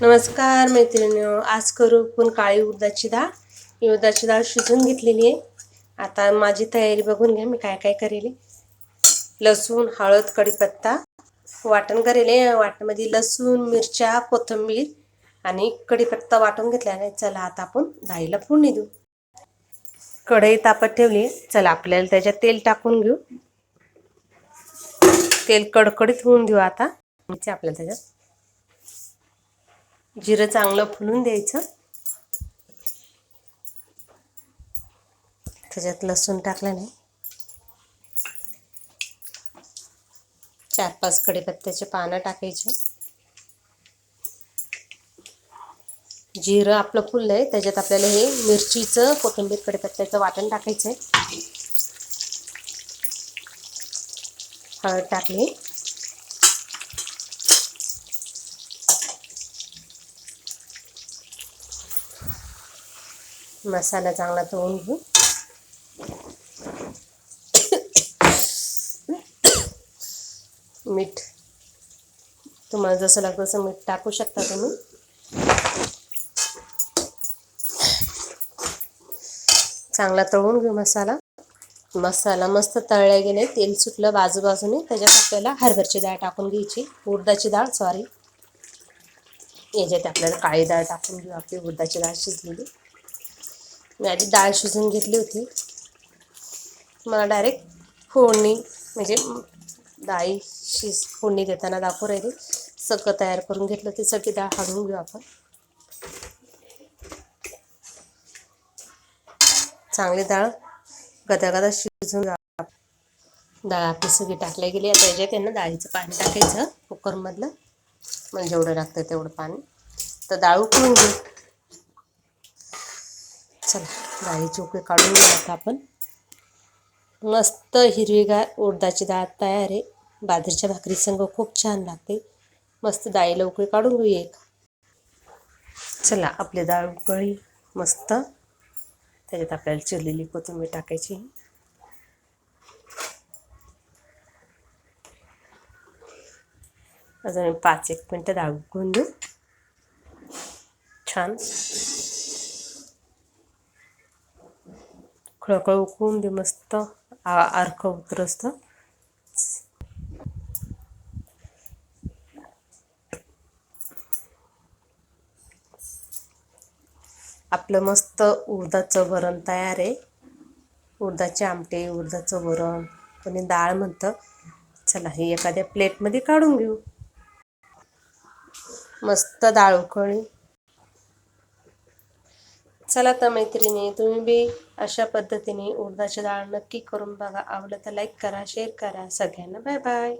नमस्कार मैत्रिणी आज करू पण काळी उडदाची डाळ. उडदाची डाळ शिजून घेतलेली आहे. आता माझी तयारी बघून घ्या मी काय काय करेल. लसूण हळद कढीपत्ता वाटण करेल. वाटणामध्ये लसूण मिरच्या कोथिंबीर आणि कढीपत्ता वाटून घेतल्याने चला आता आपण डाळीला फोडणी देऊ. कढई तापत ठेवली चला आपल्याला त्याच्यात तेल टाकून घेऊ. तेल कडकडीत होऊन देऊ आता. आपल्याला त्याच्यात जिरं चांगलं फुलून द्यायचं. त्याच्यात लसूण टाकलं नाही. चार पाच कढीपत्त्याचे पानं टाकायचे. जिरं आपलं फुललं आहे त्याच्यात आपल्याला हे मिरचीचं कोथिंबीर कढीपत्त्याचं वाटण टाकायचं आहे हळद टाकली. मसाला चांगला तळून घेऊ. मीठ. तुम्हाला जसं लागतं तसं मीठ टाकू शकता तुम्ही. चांगला तळून घेऊ मसाला. मसाला मस्त तळल्या गेले. तेल सुटलं बाजूबाजूने. त्याच्यात आपल्याला हरभरची डाळ टाकून घ्यायची. उडदाची डाळ सॉरी याच्यात आपल्याला काळी डाळ टाकून घेऊ. आपली उडदाची डाळ शिजलेली. मी आधी डाळ शिजून घेतली होती. मला डायरेक्ट फोडणी म्हणजे डाळी शिज फोडणी देताना दाखवू राहिली. सगळं तयार करून घेतलं. ती सगळी डाळ हाडून घेऊ आपण. चांगली डाळ गदागदा शिजून डाळ आपली सगळी टाकल्या गेली. आता याच्यात त्यांना डाळीचं पाणी टाकायचं कुकरमधलं. म्हणजे जेवढं लागतं तेवढं पाणी. तर डाळ उकळून घेऊ चला डाळी उकळी काढून घेऊ आता आपण. मस्त हिरवीगार उडदाची डाळ तयार आहे. बाजरीच्या भाकरी संग खूप छान लागते. मस्त डाळीला उकळी काढून घेऊ एक. चला आपली डाळ उकळी. मस्त. त्याच्यात आपल्याला चिरलेली कोथिंबीर टाकायची. अजून पाच एक मिनटं डाळ उकळून देऊ. छान. खळखळ उकळून दे मस्त आ अर्क उतरस्त आपलं मस्त उडदाचं वरण तयार आहे उडदाचे आमटे उडदाचं वरण कोणी डाळ म्हणतं चला हे एखाद्या प्लेटमध्ये काढून घेऊ मस्त डाळ उकळी चला तर मैत्रिणी तुम्ही बी अशा पद्धतीने उडदाची डाळ नक्की करून बघा. आवडलं तर लाईक करा शेअर करा. सगळ्यांना बाय बाय